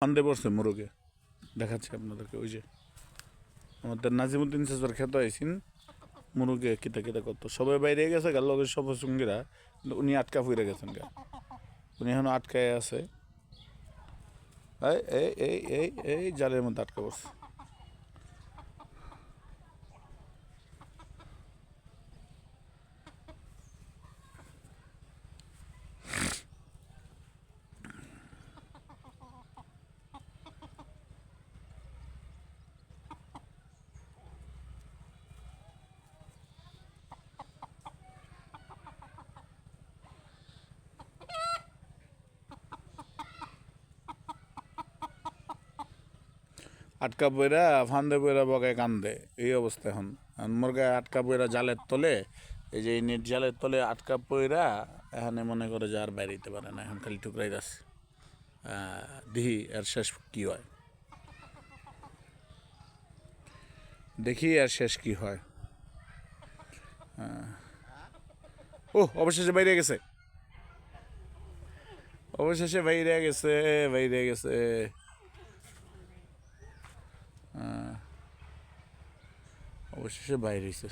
ফান্দে পড়ছে মুরগে। দেখাচ্ছি আপনাদেরকে, ওই যে আমাদের নাজিমুদ্দিন সাজার খেত আইসিন, মুরগে কিতা কিতা করতো। সবাই বাইরে গেছে গা লোকের সব সঙ্গীরা, কিন্তু উনি আটকা ফুইরে গেছেন গা। উনি এখন আটকায় আছে। এই এই এই এই এই, জালের মধ্যে আটকা পড়ছে। আটকা বইরা ফান্দে বইরা বগায় কান্দে, এই অবস্থা এখন। এখন মুরগা আটকা বইরা জালের তলে, এই যে নেট জালের তলে আটকা পইরা এখানে মনে করে যে আর বাইরে পারে না, এখন খালি টুকরাই যাচ্ছে। দেখি আর শেষ কি হয়। দেখি আর শেষ কি হয়। ও অবশেষে বাইরে গেছে। অবশেষে বাইরে গেছে বাইরে গেছে। অবশেষে বাইরে হয়েছে